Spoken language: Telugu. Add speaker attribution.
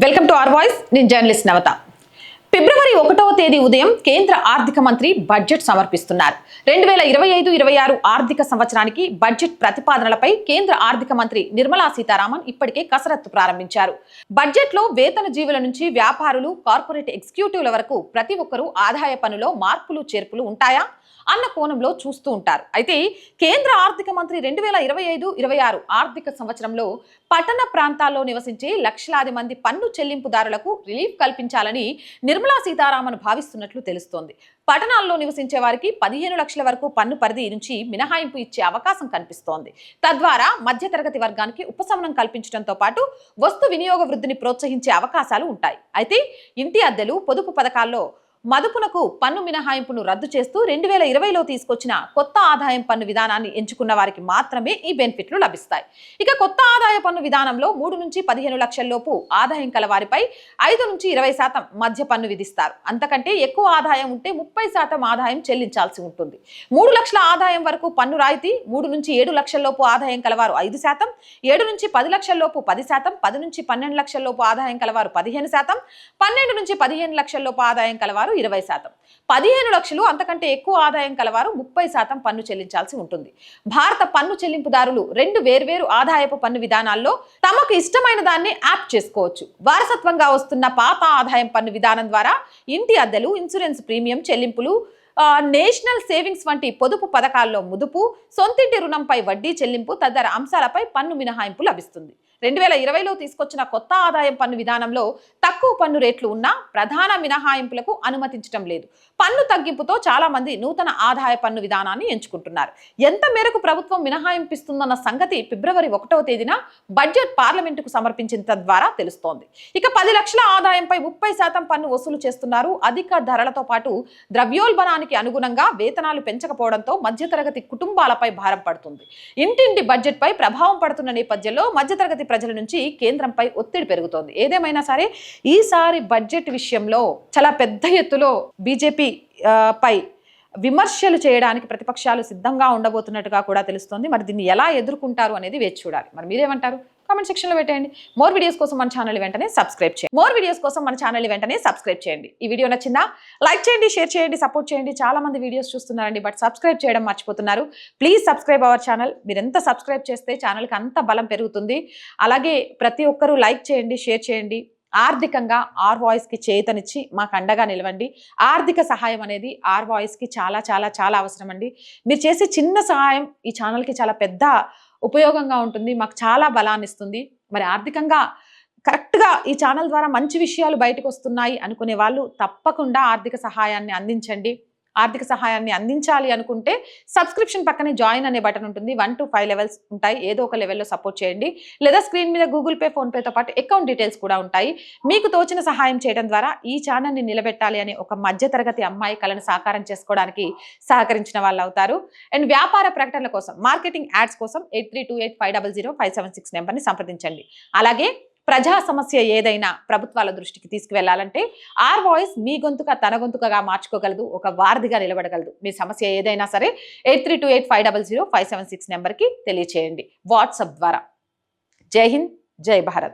Speaker 1: వెల్కమ్ టు ఆర్ వాయిస్ నేను జర్నలిస్ట్ నవత. ఫిబ్రవరి ఒకటవ తేదీ ఉదయం కేంద్ర ఆర్థిక మంత్రి బడ్జెట్ సమర్పిస్తున్నారు. రెండు వేల ఇరవై ఐదు ఇరవై ఆరు ఆర్థిక సంవత్సరానికి బడ్జెట్ ప్రతిపాదనలపై కేంద్ర ఆర్థిక మంత్రి నిర్మలా సీతారామన్ ఇప్పటికే కసరత్తు ప్రారంభించారు. బడ్జెట్లో వేతన జీవుల నుంచి వ్యాపారులు కార్పొరేట్ ఎగ్జిక్యూటివ్ల వరకు ప్రతి ఒక్కరూ ఆదాయ పన్నులో మార్పులు చేర్పులు ఉంటాయా? అన్న కోణంలో చూస్తూ ఉంటారు. అయితే కేంద్ర ఆర్థిక మంత్రి రెండు వేల ఇరవై ఐదు ఇరవై ఆరు ఆర్థిక సంవత్సరంలో పట్టణ ప్రాంతాల్లో నివసించే లక్షలాది మంది పన్ను చెల్లింపుదారులకు రిలీఫ్ కల్పించాలని నిర్మలా సీతారామన్ భావిస్తున్నట్లు తెలుస్తోంది. పట్టణాల్లో నివసించే వారికి పదిహేను లక్షల వరకు పన్ను పరిధి నుంచి మినహాయింపు ఇచ్చే అవకాశం కనిపిస్తోంది. తద్వారా మధ్యతరగతి వర్గానికి ఉపశమనం కల్పించడంతో పాటు వస్తు వినియోగ వృద్ధిని ప్రోత్సహించే అవకాశాలు ఉంటాయి. అయితే ఇంటి అద్దెలు పొదుపు పథకాల్లో మదుపునకు పన్ను మినహాయింపును రద్దు చేస్తూ రెండు వేల ఇరవైలో తీసుకొచ్చిన కొత్త ఆదాయం పన్ను విధానాన్ని ఎంచుకున్న వారికి మాత్రమే ఈ బెనిఫిట్లు లభిస్తాయి. ఇక కొత్త ఆదాయ పన్ను విధానంలో మూడు నుంచి పదిహేను లక్షల్లోపు ఆదాయం కల వారిపై ఐదు నుంచి ఇరవై శాతం మధ్య పన్ను విధిస్తారు. అంతకంటే ఎక్కువ ఆదాయం ఉంటే ముప్పై శాతం ఆదాయం చెల్లించాల్సి ఉంటుంది. మూడు లక్షల ఆదాయం వరకు పన్ను రాయితీ మూడు నుంచి ఏడు లక్షల్లోపు ఆదాయం కలవారు ఐదు శాతం ఏడు నుంచి పది లక్షల్లోపు పది శాతం పది నుంచి పన్నెండు లక్షల్లోపు ఆదాయం కలవారు పదిహేను శాతం పన్నెండు నుంచి పదిహేను లక్షల్లోపు ఆదాయం కలవారు ఇరవై శాతం. పదిహేను లక్షలు అంతకంటే ఎక్కువ ఆదాయం కలవారు ముప్పై శాతం పన్ను చెల్లించాల్సి ఉంటుంది. భారత పన్ను చెల్లింపుదారులు రెండు వేర్వేరు ఆదాయపు పన్ను విధానాల్లో తమకు ఇష్టమైన దాన్ని యాప్ చేసుకోవచ్చు. వారసత్వంగా వస్తున్న పాత ఆదాయం పన్ను విధానం ద్వారా ఇంటి అద్దెలు ఇన్సూరెన్స్ ప్రీమియం చెల్లింపులు నేషనల్ సేవింగ్స్ వంటి పొదుపు పథకాల్లో ముదుపు సొంతింటి రుణంపై వడ్డీ చెల్లింపు తదితర అంశాలపై పన్ను మినహాయింపు లభిస్తుంది. రెండు వేల ఇరవైలో తీసుకొచ్చిన కొత్త ఆదాయం పన్ను విధానంలో తక్కువ పన్ను రేట్లు ఉన్నా ప్రధాన మినహాయింపులకు అనుమతించడం లేదు. పన్ను తగ్గింపుతో చాలా మంది నూతన ఆదాయ పన్ను విధానాన్ని ఎంచుకుంటున్నారు. ఎంత మేరకు ప్రభుత్వం మినహాయింపిస్తుందన్న సంగతి ఫిబ్రవరి ఒకటవ తేదీన బడ్జెట్ పార్లమెంటుకు సమర్పించిన తద్వారా తెలుస్తోంది. ఇక పది లక్షల ఆదాయంపై ముప్పై శాతం పన్ను వసూలు చేస్తున్నారు. అధిక ధరలతో పాటు ద్రవ్యోల్బణానికి అనుగుణంగా వేతనాలు పెంచకపోవడంతో మధ్యతరగతి కుటుంబాలపై భారం పడుతుంది. ఇంటింటి బడ్జెట్ పై ప్రభావం పడుతున్న నేపథ్యంలో మధ్యతరగతి ప్రజల నుంచి కేంద్రంపై ఒత్తిడి పెరుగుతోంది. ఏదేమైనా సరే ఈసారి బడ్జెట్ విషయంలో చాలా పెద్ద ఎత్తులో బీజేపీ పై విమర్శలు చేయడానికి ప్రతిపక్షాలు సిద్ధంగా ఉండబోతున్నట్టుగా కూడా తెలుస్తోంది. మరి దీన్ని ఎలా ఎదుర్కొంటారు అనేది వేచి చూడాలి. మరి మీరేమంటారు? కామెంట్ సెక్షన్లో పెట్టండి మోర్ వీడియోస్ కోసం మన ఛానల్ వెంటనే సబ్స్క్రైబ్ చేయండి. మోర్ వీడియోస్ కోసం మన ఛానల్ వెంటనే సబ్స్క్రైబ్ చేయండి. ఈ వీడియో నచ్చిందా? లైక్ చేయండి షేర్ చేయండి సపోర్ట్ చేయండి. చాలా మంది వీడియోస్ చూస్తున్నారండి బట్ సబ్స్క్రైబ్ చేయడం మర్చిపోతున్నారు. ప్లీజ్ సబ్స్క్రైబ్ అవర్ ఛానల్ మీరు ఎంత సబ్స్క్రైబ్ చేస్తే ఛానల్కి అంత బలం పెరుగుతుంది. అలాగే ప్రతి ఒక్కరూ లైక్ చేయండి షేర్ చేయండి. ఆర్థికంగా ఆర్ వాయిస్కి చేతనిచ్చి మాకు అండగా నిలవండి. ఆర్థిక సహాయం అనేది ఆర్ వాయిస్కి చాలా చాలా చాలా అవసరం అండి మీరు చేసే చిన్న సహాయం ఈ ఛానల్కి చాలా పెద్ద ఉపయోగంగా ఉంటుంది మాకు చాలా బలాన్ని ఇస్తుంది మరి ఆర్థికంగా కరెక్ట్గా ఈ ఛానల్ ద్వారా మంచి విషయాలు బయటకు వస్తున్నాయి అనుకునే వాళ్ళు తప్పకుండా ఆర్థిక సహాయాన్ని అందించండి. ఆర్థిక సహాయాన్ని అందించాలి అనుకుంటే సబ్స్క్రిప్షన్ పక్కనే జాయిన్ అనే బటన్ ఉంటుంది. వన్ టు ఫైవ్ లెవెల్స్ ఉంటాయి. ఏదో ఒక లెవెల్లో సపోర్ట్ చేయండి. లేదా స్క్రీన్ మీద గూగుల్ పే ఫోన్పేతో పాటు అకౌంట్ డీటెయిల్స్ కూడా ఉంటాయి. మీకు తోచిన సహాయం చేయడం ద్వారా ఈ ఛానల్ని నిలబెట్టాలి అనే ఒక మధ్యతరగతి అమ్మాయి కళను సాకారం చేసుకోవడానికి సహకరించిన వాళ్ళు అవుతారు. అండ్ వ్యాపార ప్రకటనల కోసం మార్కెటింగ్ యాడ్స్ కోసం eight three two eight five double zero five seven six నెంబర్ని సంప్రదించండి. అలాగే ప్రజా సమస్య ఏదైనా ప్రభుత్వాల దృష్టికి తీసుకువెళ్ళాలంటే ఆర్ వాయిస్ మీ గొంతుక తన గొంతుకగా మార్చుకోగలదు ఒక వారధిగా నిలబడగలదు. మీ సమస్య ఏదైనా సరే eight three two eight five double zero five seven six నెంబర్కి తెలియచేయండి. వాట్సాప్ ద్వారా. జై హింద్ జై భారత్.